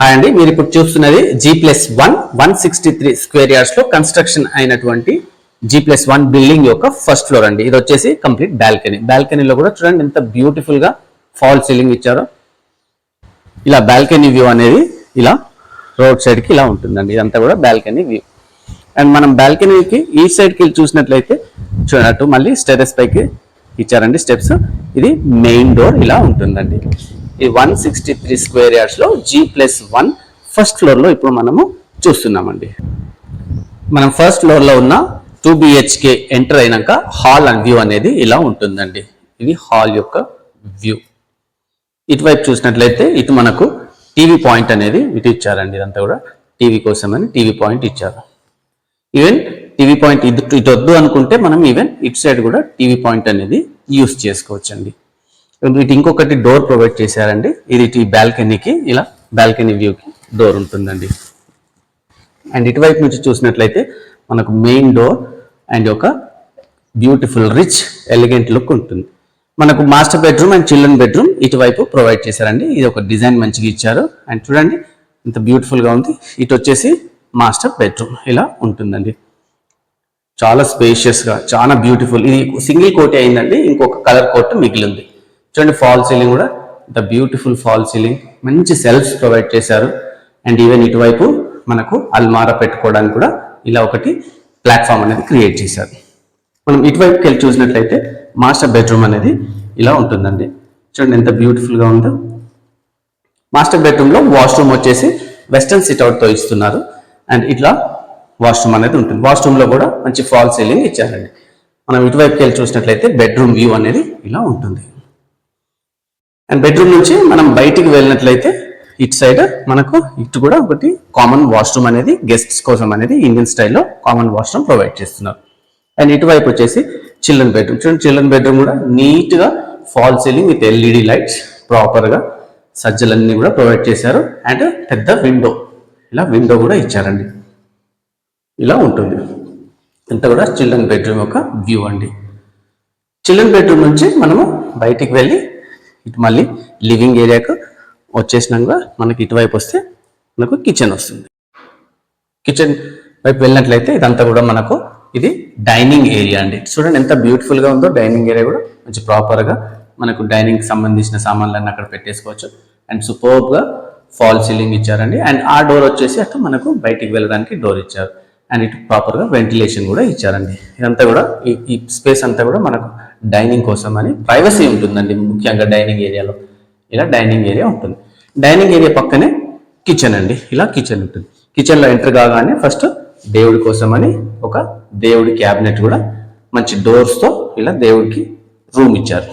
Hi అండి మీరు ఇప్పుడు చూస్తున్నది G plus one one sixty three square యార్డ్స్లో construction అయినటువంటి జీ ప్లస్ వన్ బిల్డింగ్ యొక్క ఫస్ట్ ఫ్లోర్ అండి. ఇది వచ్చేసి కంప్లీట్ బాల్కనీ బాల్కనీలో కూడా చూడండి ఎంత బ్యూటిఫుల్గా ఫాల్ సీలింగ్ ఇచ్చారో. ఇలా బాల్కనీ వ్యూ అనేది ఇలా రోడ్ సైడ్కి ఇలా ఉంటుందండి. ఇదంతా కూడా బాల్కనీ వ్యూ అండ్ మనం బాల్కనీకి ఈ సైడ్కి చూసినట్లయితే చూడట్టు మళ్ళీ స్టెరస్ పైకి ఇచ్చారండి స్టెప్స్ ఇది మెయిన్ డోర్ ఇలా ఉంటుందండి. ఈ వన్ సిక్స్టీ త్రీ స్క్వేర్ యార్డ్స్లో జీ ప్లస్ వన్ ఫస్ట్ ఫ్లోర్లో ఇప్పుడు మనము చూస్తున్నామండి. మనం ఫస్ట్ ఫ్లోర్లో ఉన్న టూ బిహెచ్కే ఎంటర్ అయినాక హాల్ అండ్ వ్యూ అనేది ఇలా ఉంటుందండి. ఇది హాల్ యొక్క వ్యూ. ఇటువైపు చూసినట్లయితే ఇటు మనకు టీవీ పాయింట్ అనేది ఇటు ఇచ్చారండి ఇదంతా కూడా. టీవీ కోసమని టీవీ పాయింట్ ఇచ్చారు. ఈవెన్ టీవీ పాయింట్ ఇటు ఇటు వద్దు అనుకుంటే మనం ఈవెన్ ఇటు సైడ్ కూడా టీవీ పాయింట్ అనేది యూస్ చేసుకోవచ్చండి. ఇటు ఇంకొకటి డోర్ ప్రొవైడ్ చేశారండి. ఇది ఇటు ఈ బాల్కనీకి ఇలా బాల్కనీ వ్యూకి డోర్ ఉంటుందండి. అండ్ ఇటువైపు నుంచి చూసినట్లయితే మనకు మెయిన్ డోర్ అండ్ ఒక బ్యూటిఫుల్ రిచ్ ఎలిగెంట్ లుక్ ఉంటుంది. మనకు master bedroom and children bedroom ఇటువైపు ప్రొవైడ్ చేశారండి. ఇది ఒక డిజైన్ మంచిగా ఇచ్చారు. అండ్ చూడండి ఇంత బ్యూటిఫుల్గా ఉంది. ఇటు వచ్చేసి మాస్టర్ బెడ్రూమ్ ఇలా ఉంటుందండి. చాలా స్పేషియస్గా చాలా బ్యూటిఫుల్ ఇది సింగిల్ కోట్ అయిందండి. ఇంకొక కలర్ కోట్ మిగిలింది. చూడండి ఫాల్ సీలింగ్ కూడా ద బ్యూటిఫుల్ ఫాల్ సీలింగ్ మంచి సెల్ఫ్స్ ప్రొవైడ్ చేశారు. అండ్ ఈవెన్ ఇటువైపు మనకు అల్మారా పెట్టుకోవడానికి కూడా ఇలా ఒకటి ప్లాట్ఫామ్ అనేది క్రియేట్ చేశారు. మనం ఇటువైపుకి వెళ్ళి చూసినట్లయితే మాస్టర్ బెడ్రూమ్ అనేది ఇలా ఉంటుందండి. చూడండి ఎంత బ్యూటిఫుల్గా ఉందో. మాస్టర్ బెడ్రూమ్లో వాష్రూమ్ వచ్చేసి వెస్టర్న్ సిట్అవుట్తో ఇస్తున్నారు. అండ్ ఇట్లా వాష్రూమ్ అనేది ఉంటుంది. వాష్రూమ్లో కూడా మంచి ఫాల్ సీలింగ్ ఇచ్చారండి. మనం ఇటువైపుకి వెళ్ళి చూసినట్లయితే బెడ్రూమ్ వ్యూ అనేది ఇలా ఉంటుంది. అండ్ బెడ్రూమ్ నుంచి మనం బయటికి వెళ్ళినట్లయితే ఇటు సైడ్ మనకు ఇటు కూడా ఒకటి కామన్ వాష్రూమ్ అనేది గెస్ట్స్ కోసం అనేది ఇండియన్ స్టైల్లో కామన్ వాష్రూమ్ ప్రొవైడ్ చేస్తున్నారు. అండ్ ఇటువైపు వచ్చేసి చిల్డ్రన్ బెడ్రూమ్ చూడండి చిల్డ్రన్ బెడ్రూమ్ కూడా నీట్గా fall ceiling with LED lights ప్రాపర్గా సజ్జలన్నీ కూడా ప్రొవైడ్ చేశారు. అండ్ పెద్ద విండో ఇలా విండో కూడా ఇచ్చారండి. ఇలా ఉంటుంది. ఇంత కూడా చిల్డ్రన్ బెడ్రూమ్ యొక్క వ్యూ అండి. చిల్డ్రన్ బెడ్రూమ్ నుంచి మనము బయటికి వెళ్ళి ఇటు మళ్ళీ లివింగ్ ఏరియాకు వచ్చేసినాక మనకి ఇటువైపు వస్తే మనకు కిచెన్ వస్తుంది. కిచెన్ వైపు వెళ్ళినట్లయితే ఇదంతా కూడా మనకు ఇది డైనింగ్ ఏరియా అండి. చూడండి ఎంత బ్యూటిఫుల్గా ఉందో డైనింగ్ ఏరియా కూడా మంచి ప్రాపర్గా మనకు డైనింగ్ సంబంధించిన సామాన్లన్నీ అక్కడ పెట్టేసుకోవచ్చు. అండ్ సూపర్గా ఫాల్ సీలింగ్ ఇచ్చారండి. అండ్ ఆ డోర్ వచ్చేసి అటు మనకు బయటికి వెళ్ళడానికి డోర్ ఇచ్చారు. అండ్ ఇటు ప్రాపర్గా వెంటిలేషన్ కూడా ఇచ్చారండి. ఇదంతా కూడా ఈ స్పేస్ అంతా కూడా మనకు డైనింగ్ కోసం అని ప్రైవసీ ఉంటుందండి ముఖ్యంగా డైనింగ్ ఏరియాలో. ఇలా డైనింగ్ ఏరియా ఉంటుంది. డైనింగ్ ఏరియా పక్కనే కిచెన్ అండి. ఇలా కిచెన్ ఉంటుంది. కిచెన్లో ఎంటర్ కాగానే ఫస్ట్ దేవుడి కోసం అని ఒక దేవుడి క్యాబినెట్ కూడా మంచి డోర్స్తో ఇలా దేవుడికి రూమ్ ఇచ్చారు.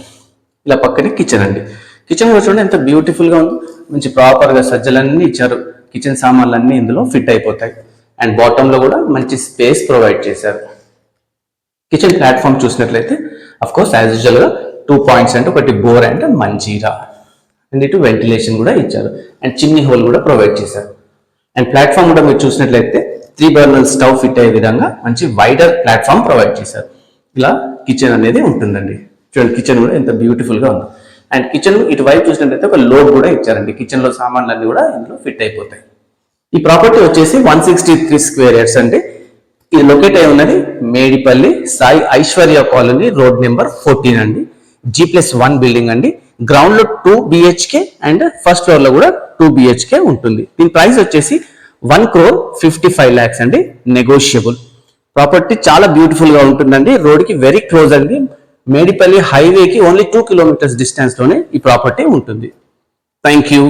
ఇలా పక్కనే కిచెన్ అండి. కిచెన్ కూడా చూడండి ఎంత బ్యూటిఫుల్గా ఉంది. మంచి ప్రాపర్గా సజ్జలన్నీ ఇచ్చారు. కిచెన్ సామాన్లు అన్నీ ఇందులో ఫిట్ అయిపోతాయి. అండ్ బాటంలో కూడా మంచి స్పేస్ ప్రొవైడ్ చేశారు. కిచెన్ ప్లాట్ఫామ్ చూసినట్లయితే కోర్స్ యాజ్ యూజువల్గా టూ పాయింట్స్ అంటే ఒకటి బోర్ అండ్ మంజీరా. అండ్ ఇటు వెంటిలేషన్ కూడా ఇచ్చారు. అండ్ చిమ్నీ హోల్ కూడా ప్రొవైడ్ చేశారు. అండ్ ప్లాట్ఫామ్ కూడా మీరు చూసినట్లయితే త్రీ బర్నర్ స్టవ్ ఫిట్ అయ్యే విధంగా మంచి వైడర్ ప్లాట్ఫామ్ ప్రొవైడ్ చేశారు. ఇలా కిచెన్ అనేది ఉంటుందండి. చూడండి కిచెన్ కూడా ఎంత బ్యూటిఫుల్గా ఉంది. అండ్ కిచెన్ ఇటువైపు చూసినట్లయితే ఒక లోడ్ కూడా ఇచ్చారండి. కిచెన్లో సామాన్లన్నీ సామాన్లు కూడా ఇందులో ఫిట్ అయిపోతాయి. ఈ ప్రాపర్టీ వచ్చేసి one sixty three square yards అండి. ఇది లొకేట్ అయి ఉన్నది Medipally Sai Aishwarya colony road number fourteen అండి. జీ ప్లస్ వన్ బిల్డింగ్ అండి. గ్రౌండ్లో టూ బిహెచ్కే అండ్ ఫస్ట్ ఫ్లోర్లో కూడా టూ బిహెచ్కే ఉంటుంది. దీని ప్రైస్ వచ్చేసి one crore fifty five lakhs అండి. నెగోషియబుల్ ప్రాపర్టీ చాలా బ్యూటిఫుల్గా ఉంటుందండి. రోడ్కి వెరీ క్లోజ్ అండి. మేడిపల్లి హైవేకి ఓన్లీ టూ కిలోమీటర్స్ డిస్టెన్స్లోనే ఈ ప్రాపర్టీ ఉంటుంది. Thank you